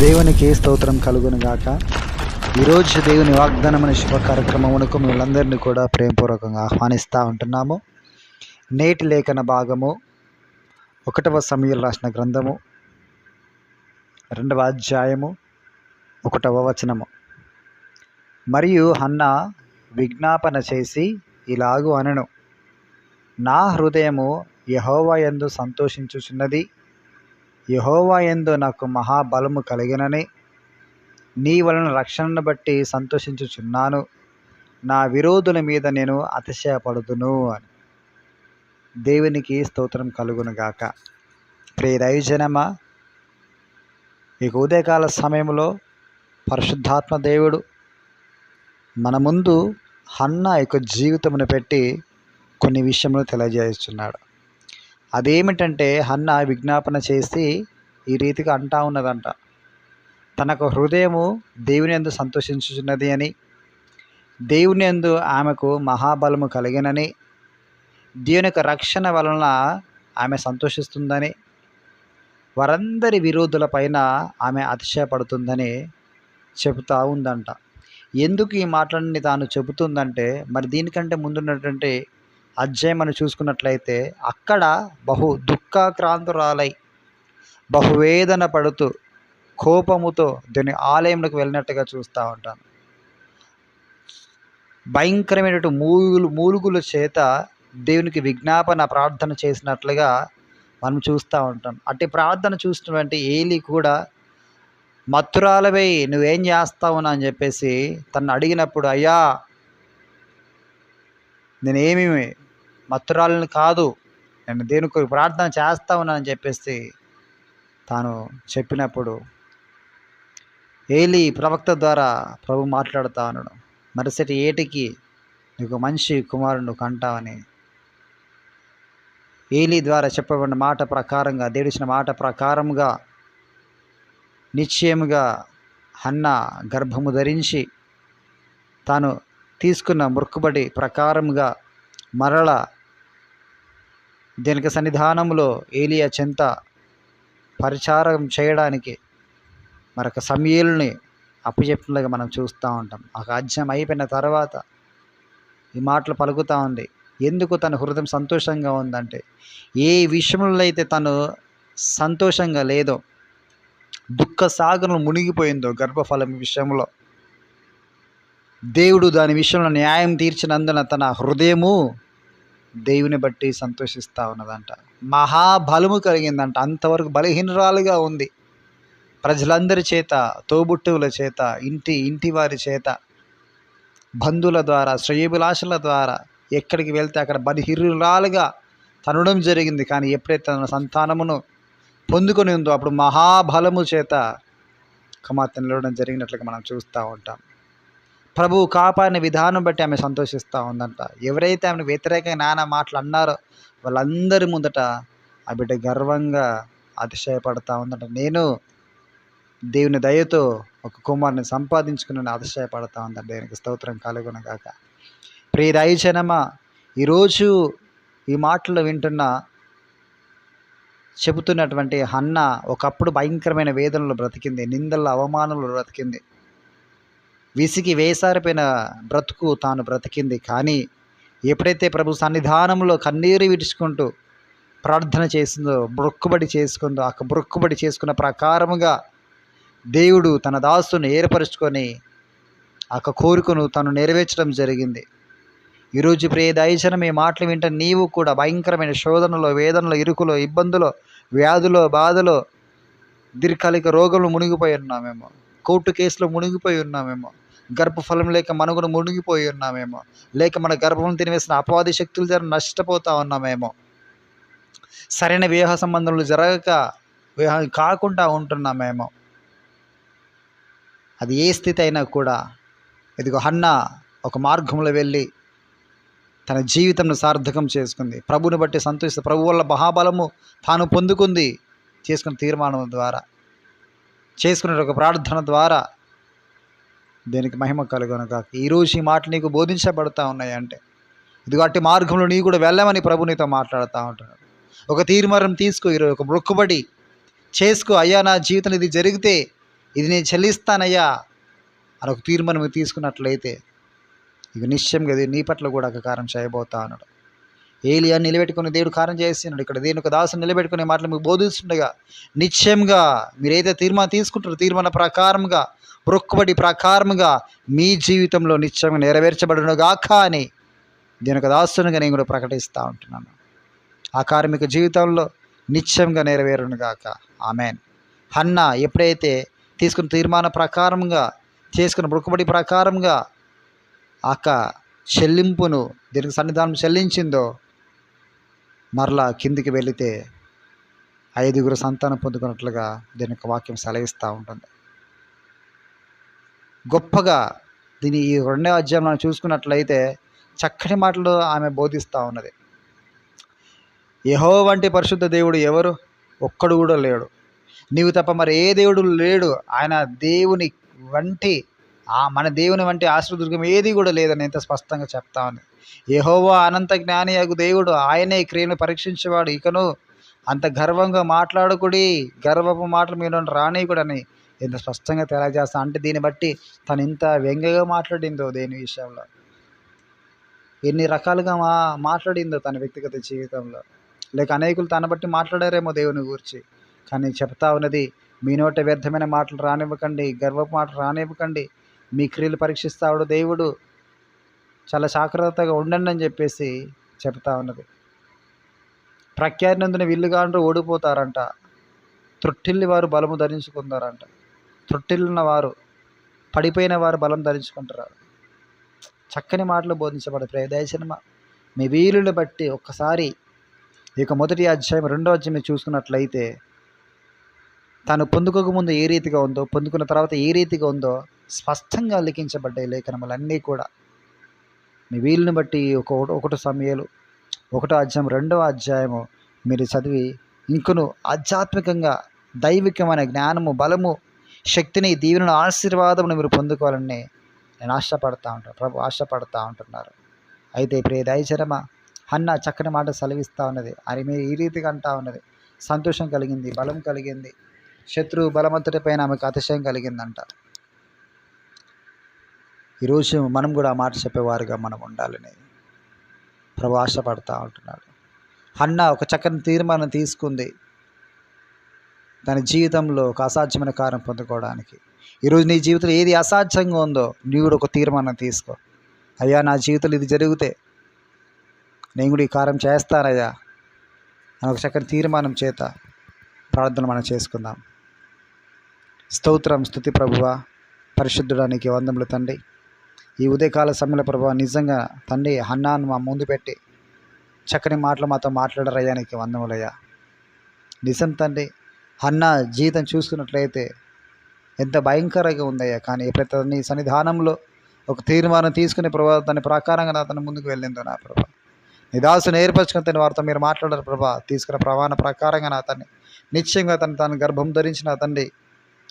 దేవునికి స్తోత్రం కలుగును గాక ఈరోజు దేవుని వాగ్దానమైన శుభ కార్యక్రమమునకు మిమ్మల్ందరినీ కూడా ప్రేమపూర్వకంగా ఆహ్వానిస్తూ ఉంటున్నాము. నేటి లేఖన భాగము ఒకటవ సమయంలో రాసిన గ్రంథము రెండవ అధ్యాయము ఒకటవ వచనము. మరియు అన్న విజ్ఞాపన చేసి ఇలాగు అనను. నా హృదయము యహోవా యందు సంతోషించుచున్నది. యహోవా ఎందు నాకు మహాబలము కలిగినని నీ వలన రక్షణను బట్టి సంతోషించుచున్నాను. నా విరోధుల మీద నేను అతిశయపడుదును అని. దేవునికి స్తోత్రం కలుగునుగాక ప్రియ దైవజనమా ఈ ఉదయకాల సమయంలో పరిశుద్ధాత్మ దేవుడు మన ముందు హన్న యొక్క జీవితమును పెట్టి కొన్ని విషయములు తెలియజేస్తున్నాడు. అదేమిటంటే హన్న విజ్ఞాపన చేసి ఈ రీతిగా అంటా ఉన్నదంట. తనకు హృదయము దేవుని ఎందు సంతోషించుచున్నది అని దేవుని ఎందు ఆమెకు మహాబలము కలిగినని దేవుని యొక్క రక్షణ వలన ఆమె సంతోషిస్తుందని వారందరి విరోధుల పైన ఆమె అతిశయపడుతుందని చెబుతూ ఉందంట. ఎందుకు ఈ మాటలని తాను చెబుతుందంటే మరి దీనికంటే ముందున్నటువంటి అధ్యాయం మనం చూసుకున్నట్లయితే అక్కడ బహు దుఃఖాక్రాంతురాలై బహువేదన పడుతూ కోపముతో దీని ఆలయంలోకి వెళ్ళినట్టుగా చూస్తూ ఉంటాను భయంకరమైనటువంటి మూలుగులు మూలుగుల చేత దేవునికి విజ్ఞాపన ప్రార్థన చేసినట్లుగా మనం చూస్తూ ఉంటాం. అట్టి ప్రార్థన చూసినటువంటి ఏలి కూడా మత్తురాలవై నువ్వేం చేస్తావు అని చెప్పేసి తను అడిగినప్పుడు అయ్యా నేనేమి మత్తురాలను కాదు నేను దేనికి ప్రార్థన చేస్తా ఉన్నానని చెప్పేసి తాను చెప్పినప్పుడు ఏలి ప్రవక్త ద్వారా ప్రభు మాట్లాడుతా ఉన్నాడు. మరుసటి ఏటికి నీకు మంచి కుమారుడు కంటావని ఏలి ద్వారా చెప్పబడిన మాట ప్రకారంగా దేడిచిన మాట ప్రకారంగా నిశ్చయముగా అన్న గర్భము ధరించి తాను తీసుకున్న మురుక్కుబడి ప్రకారముగా మరల దీనికి సన్నిధానంలో ఏలియా చెంత పరిచారం చేయడానికి మరొక సమయల్ని అప్పచెప్పినట్టుగా మనం చూస్తూ ఉంటాం. ఆ రాజ్యం అయిపోయిన తర్వాత ఈ మాటలు పలుకుతూ ఉంది. ఎందుకు తన హృదయం సంతోషంగా ఉందంటే ఏ విషయంలో అయితే తను సంతోషంగా లేదో దుఃఖ సాగరం మునిగిపోయిందో గర్భఫలం విషయంలో దేవుడు దాని విషయంలో న్యాయం తీర్చినందున తన హృదయము దేవుని బట్టి సంతోషిస్తూ ఉన్నదంట. మహాబలము కలిగిందంట. అంతవరకు బలహీనరాలుగా ఉంది. ప్రజలందరి చేత తోబుట్టువుల చేత ఇంటి ఇంటి వారి చేత బంధువుల ద్వారా శ్రేయభిలాషల ద్వారా ఎక్కడికి వెళ్తే అక్కడ బలహీనురాలుగా తనడం జరిగింది. కానీ ఎప్పుడైతే తన సంతానమును పొందుకొని ఉందో అప్పుడు మహాబలము చేత కుమార్తెను నిలవడం జరిగినట్లుగా మనం చూస్తూ ఉంటాం. ప్రభువు కాపాడిన విధానం బట్టి ఆమె సంతోషిస్తూ ఉందంట. ఎవరైతే ఆమెను వ్యతిరేకంగా నానా మాటలు అన్నారో వాళ్ళందరి ముందట ఆ బిడ్డ గర్వంగా అతిశయపడతా ఉందంట. నేను దేవుని దయతో ఒక కుమారుని సంపాదించుకుని అతిశయపడతా ఉందంట. దేవునికి స్తోత్రం కలుగునగాక. ప్రియ దయచనమా ఈరోజు ఈ మాటలు వింటున్న చెబుతున్నటువంటి హన్న ఒకప్పుడు భయంకరమైన వేదనలు బ్రతికింది నిందల అవమానంలో బ్రతికింది. విసిగి వేసారిపోయిన బ్రతుకు తాను బ్రతికింది. కానీ ఎప్పుడైతే ప్రభు సన్నిధానంలో కన్నీరు విడుచుకుంటూ ప్రార్థన చేసిందో బ్రొక్కుబడి చేసుకుందో ఆ బ్రొక్కుబడి చేసుకున్న ప్రకారముగా దేవుడు తన దాసును ఏర్పరుచుకొని ఆ కోరికను తను నెరవేర్చడం జరిగింది. ఈరోజు ప్రియ దయచన మీ మాటలు వింట నీవు కూడా భయంకరమైన శోధనలో వేదనలో ఇరుకులో ఇబ్బందులో వ్యాధులో బాధలో దీర్ఘకాలిక రోగంలో మునిగిపోయి ఉన్నామేమో కోర్టు కేసులో మునిగిపోయి ఉన్నామేమో గర్భఫలం లేక మనుగడ మునిగిపోయి ఉన్నామేమో. లేక మన గర్భం తినివేసిన అపవాది శక్తుల ద్వారా నష్టపోతా ఉన్నామేమో. సరైన వివాహ సంబంధాలు జరగక వివాహం కాకుండా ఉంటున్నామేమో. అది ఏ స్థితి అయినా కూడా ఇదిగో హన్న ఒక మార్గంలో వెళ్ళి తన జీవితంను సార్థకం చేసుకుంది. ప్రభుని బట్టి సంతోషిస్తే ప్రభు వల్ల మహాబలము తాను పొందుకుంది. చేసుకున్న తీర్మానం ద్వారా చేసుకున్న ఒక ప్రార్థన ద్వారా దేనికి మహిమ కలుగునక ఈరోజు ఈ మాటలు నీకు బోధించబడతా ఉన్నాయి అంటే మార్గంలో నీ కూడా వెళ్ళమని ప్రభు నీతో మాట్లాడుతూ ఉంటాడు ఒక తీర్మానం తీసుకో ఈరోజు ఒక మొక్కుబడి చేసుకో. అయ్యా నా జీవితం ఇది జరిగితే ఇది నేను చెల్లిస్తానయ్యా అని ఒక తీర్మానం తీసుకున్నట్లయితే ఇక నిశ్చయంగా నీ పట్ల కూడా ఒక కారం చేయబోతా అన్నాడు ఏలియా నిలబెట్టుకుని దేవుడు కారం చేస్తున్నాడు. ఇక్కడ దేని ఒక దాసుని నిలబెట్టుకునే మాటలు మీకు బోధిస్తుండగా నిశ్చయంగా మీరైతే తీర్మానం తీసుకుంటారో తీర్మాన ప్రకారంగా మొక్కుబడి ప్రకారముగా మీ జీవితంలో నిత్యంగా నెరవేర్చబడునుగాక అని దీని ఒక దాసునిగా నేను కూడా ప్రకటిస్తూ ఉంటున్నాను. ఆ కార్మిక జీవితంలో నిత్యంగా నెరవేరునుగాక ఆమెన్. హన్న ఎప్పుడైతే తీసుకున్న తీర్మాన ప్రకారంగా చేసుకున్న మొక్కుబడి ప్రకారంగా అక్క చెల్లింపును దీనికి సన్నిధానం చెల్లించిందో మరలా కిందికి వెళితే ఐదుగురు సంతానం పొందుకున్నట్లుగా దీనికి వాక్యం సెలవిస్తూ ఉంటుంది. గొప్పగా దీని ఈ రెండో అధ్యాయంలో మనం చూసుకున్నట్లయితే చక్కటి మాటలు ఆమె బోధిస్తూ ఉన్నది. యహో వంటి పరిశుద్ధ దేవుడు ఎవరు? ఒక్కడు కూడా లేడు. నీవు తప్ప మరి ఏ దేవుడు లేడు. ఆయన దేవుని వంటి ఆ మన దేవుని వంటి ఆశ్రదుర్గం ఏది కూడా లేదని ఎంత స్పష్టంగా చెప్తా ఉంది. యహోవా అనంత జ్ఞాని అగు దేవుడు. ఆయనే క్రియను పరీక్షించేవాడు. ఇకను అంత గర్వంగా మాట్లాడుకుడి గర్వపు మాటలు మీరు రానియకుడని ఎంత స్పష్టంగా తెలియజేస్తా అంటే దీన్ని బట్టి తను ఇంత వ్యంగ్యంగా మాట్లాడిందో దేని విషయంలో? ఎన్ని రకాలుగా మా మాట్లాడిందో తన వ్యక్తిగత జీవితంలో? లేక అనేకులు తన బట్టి మాట్లాడారేమో దేవుని గురించి. కానీ చెప్తా ఉన్నది మీ నోట వ్యర్థమైన మాటలు రానివ్వకండి గర్వపు మాటలు రానివ్వకండి. మీ క్రియలు పరీక్షిస్తాడు దేవుడు. చాలా జాగ్రత్తగా ఉండండి అని చెప్పేసి చెప్తా ఉన్నది. ప్రఖ్యాతి నందున విల్లుగాండ్రు ఓడిపోతారంట. త్రొట్టిల్లి వారు బలము ధరించుకుందారంట. తొట్టిల్లున్న వారు పడిపోయిన వారు బలం ధరించుకుంటారు చక్కని మాటలు బోధించబడే ప్రయోదయసినిమ మీ వీలుని బట్టి ఒక్కసారి ఈ యొక్క మొదటి అధ్యాయం రెండో అధ్యాయం చూసుకున్నట్లయితే తాను పొందుకోక ముందు ఏ రీతిగా ఉందో పొందుకున్న తర్వాత ఏ రీతిగా ఉందో స్పష్టంగా లిఖించబడ్డాయి లేఖనములన్నీ కూడా. మీ వీలుని బట్టి ఒక ఒకటో సమయాలు ఒకటో అధ్యాయం రెండవ అధ్యాయము మీరు చదివి ఇంకను ఆధ్యాత్మికంగా దైవికమైన జ్ఞానము బలము శక్తిని దీవెనను ఆశీర్వాదమును మీరు పొందుకోవాలని నేను ఆశపడతా ఉంటాను ప్రభు ఆశపడతా ఉంటున్నారు. అయితే ప్రియ దయచరమ హన్న చక్కని మాట సెలవిస్తూ ఉన్నది. అని మీరు ఈ రీతిగా అంటా ఉన్నది. సంతోషం కలిగింది బలం కలిగింది. శత్రు బలమంతటి పైన ఆమెకు అతిశయం కలిగిందంట. ఈరోజు మనం కూడా ఆ మాట చెప్పేవారుగా మనం ఉండాలని ప్రభు ఆశపడతా ఉంటున్నాడు. హన్న ఒక చక్కని తీర్మానం తీసుకుంది. తన జీవితంలో ఒక అసాధ్యమైన కార్యం పొందుకోవడానికి. ఈరోజు నీ జీవితంలో ఏది అసాధ్యంగా ఉందో నీ కూడా ఒక తీర్మానం తీసుకో. అయ్యా నా జీవితంలో ఇది జరిగితే నేను కూడా ఈ కార్యం చేస్తానయ్యా. అని ఒక చక్కని తీర్మానం చేత ప్రార్థన మనం చేసుకుందాం. స్తోత్రం స్థుతి ప్రభువ పరిశుద్ధుడానికి వందములు తండ్రి. ఈ ఉదయకాల సమయంలో ప్రభావ నిజంగా తండ్రి హన్నాను మా ముందు పెట్టి చక్కని మాటలు మాతో మాట్లాడరయ్యానికి వందములయ్యా. నిజం తండ్రి అన్న జీవితం చూసుకున్నట్లయితే ఎంత భయంకరంగా ఉందయ్యా. కానీ ప్రతి నీ సన్నిధానంలో ఒక తీర్మానం తీసుకునే ప్రభావ దాని ప్రకారంగా నా ముందుకు వెళ్ళిందో నా ప్రభా. నీ దాసుని ఏర్పరచుకుని తన వారితో మీరు మాట్లాడారు ప్రభా. తీసుకున్న ప్రమాణ ప్రకారంగా నా అతన్ని నిశ్చయంగా తను తన గర్భం ధరించిన తండ్రి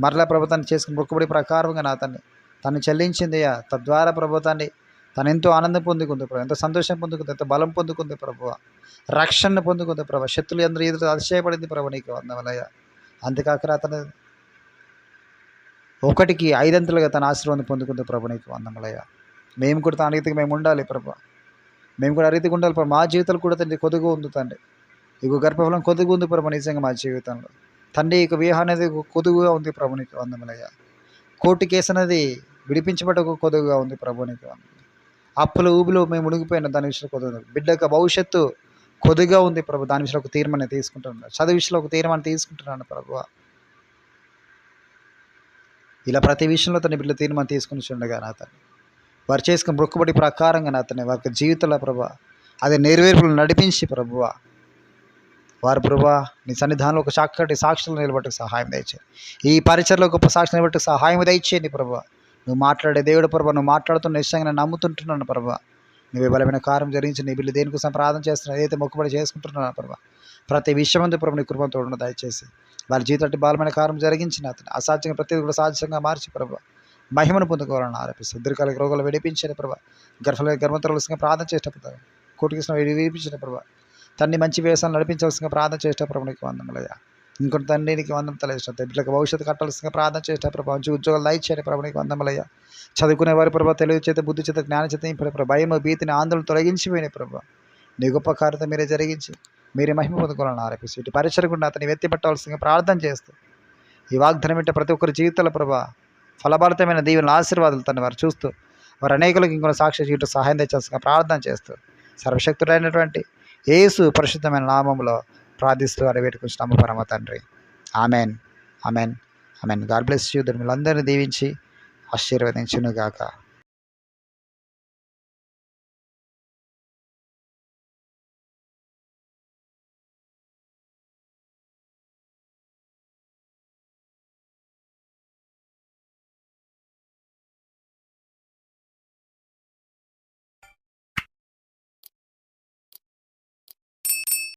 మరలా ప్రభుత్వాన్ని చేసుకుని మొక్కుబడి ప్రకారంగా నా అతన్ని తను చెల్లించింది తద్వారా ప్రభుత్వాన్ని తను ఎంతో ఆనందం పొందుకుంది ప్రభు. ఎంతో సంతోషం పొందుకుంది ఎంతో బలం పొందుకుంది ప్రభు. రక్షణ పొందుకుంది ప్రభు. శత్రులు అందరూ ఎదురు అతిశయపడింది ప్రభు నీకు వందవలయ్య అంతేకాక అతను ఒకటికి ఐదంతలుగా తన ఆశీర్వాదం పొందుకుంటే ప్రభు నీకు వందములయ్య మేము కూడా తన రీతికి మేము ఉండాలి ప్రభు. మేము కూడా ఆ రీతికి ఉండాలి ప్రభు. మా జీవితాలు కూడా తండ్రి కొద్దుగా ఉంది తండ్రి. ఇక గర్భఫలం కొద్దుగా ఉంది ప్రభు నిజంగా మా జీవితంలో. తండ్రి ఇక వ్యూహం అనేది కొద్దుగా ఉంది ప్రభు నీకు వందములయ్య కోర్టు కేసు అనేది విడిపించబడ్డ కొద్దుగా ఉంది ప్రభు నీకు వందములు అప్పుల ఊబిలో మేము మునిగిపోయిన దాని విషయంలో కొద్దిగా బిడ్డ యొక్క భవిష్యత్తు కొద్దిగా ఉంది ప్రభు. దాని విషయంలో ఒక తీర్మానం తీసుకుంటున్నాను. చదువు విషయంలో ఒక తీర్మానం తీసుకుంటున్నాను ప్రభు. ఇలా ప్రతి విషయంలో తన బిడ్డ తీర్మానం తీసుకుని చూడగా నా తను వారు చేసుకున్న మొక్కుబడి ప్రకారంగా నా తను వారి జీవితంలో ప్రభా అదే నెరవేర్పులు నడిపించి ప్రభువ వారు ప్రభా నీ సన్నిధానంలో ఒక చక్కటి సాక్షులు నిలబట్టకు సహాయం దయచే ఈ పరిచయలో గొప్ప సాక్షి నిలబట్టకు సహాయం దయచేయండి ప్రభా. నువ్వు మాట్లాడే దేవుడు ప్రభా నువ్వు మాట్లాడుతున్న నిశ్చయంగా నేను నమ్ముతుంటున్నాను ప్రభా. నువ్వే బలమైన కార్యం జరిగించి నీ బిల్లు దేనికోసం ప్రార్థన చేస్తున్నావు ఏదైతే మొక్కుబడి చేసుకుంటున్నాను ప్రభా ప్రతి విషయం అందు ప్రభు నీ కృపతో ఉన్న దయచేసి. వాళ్ళ జీవితం బలమైన కార్యం జరిగించిన అతను అసాధ్యంగా ప్రతి కూడా సాధ్యంగా మార్చి ప్రభావ మహిమను పొందుకోవాలని ఆరోపిస్తుంది దీర్ఘకాలిక రోగాలు విడిపించిన ప్రభా గర్భ గర్భంతరవలసిందిగా ప్రార్థన చేసేటప్పుడు కోటికి విడిపించిన ప్రభా తన్ని మంచి వ్యవసాయం నడిపించవలసిన ప్రార్థన చేసేట ప్రభు నీకు వందములయ్యా ఇంకొంత తండ్రి నీకు వందం తెలియజేసిన బిడ్డలకు భవిష్యత్తు కట్టాల్సిన ప్రార్థన చేసిన ప్రభావం మంచి ఉద్యోగాలు దయచేయండి ప్రభు నీకు వందములయ్యా చదువుకునే వారి ప్రభావ తెలివి చేత బుద్ధి చేత జ్ఞాన చేత నింపిన ప్రభు. భయం భీతిని ఆందోళన తొలగించిపోయినాయి ప్రభు. నీ గొప్ప కార్యత మీరే జరిగించి మీరే మహిమ పొందుకోవాలని ఆరోపిస్తూ ఇటు పరిచయకుండా అతని ఎత్తి ప్రార్థన చేస్తూ ఈ వాగ్దానం వింటే ప్రతి ఒక్కరి జీవితాల ప్రభా ఫలభరితమైన దీవెన ఆశీర్వాదాలు తను వారు చూస్తూ వారు అనేకులకు ఇంకొక సాక్షి జీవితం సహాయం తెచ్చాల్సిన ప్రార్థన చేస్తూ సర్వశక్తుడైనటువంటి యేసు పరిశుద్ధమైన నామంలో ప్రార్థిస్తూ వారు పరమ తండ్రి. Amen. Amen. Amen. God bless you. మిమ్మల్ని అందరినీ దీవించి ఆశీర్వదించును గాక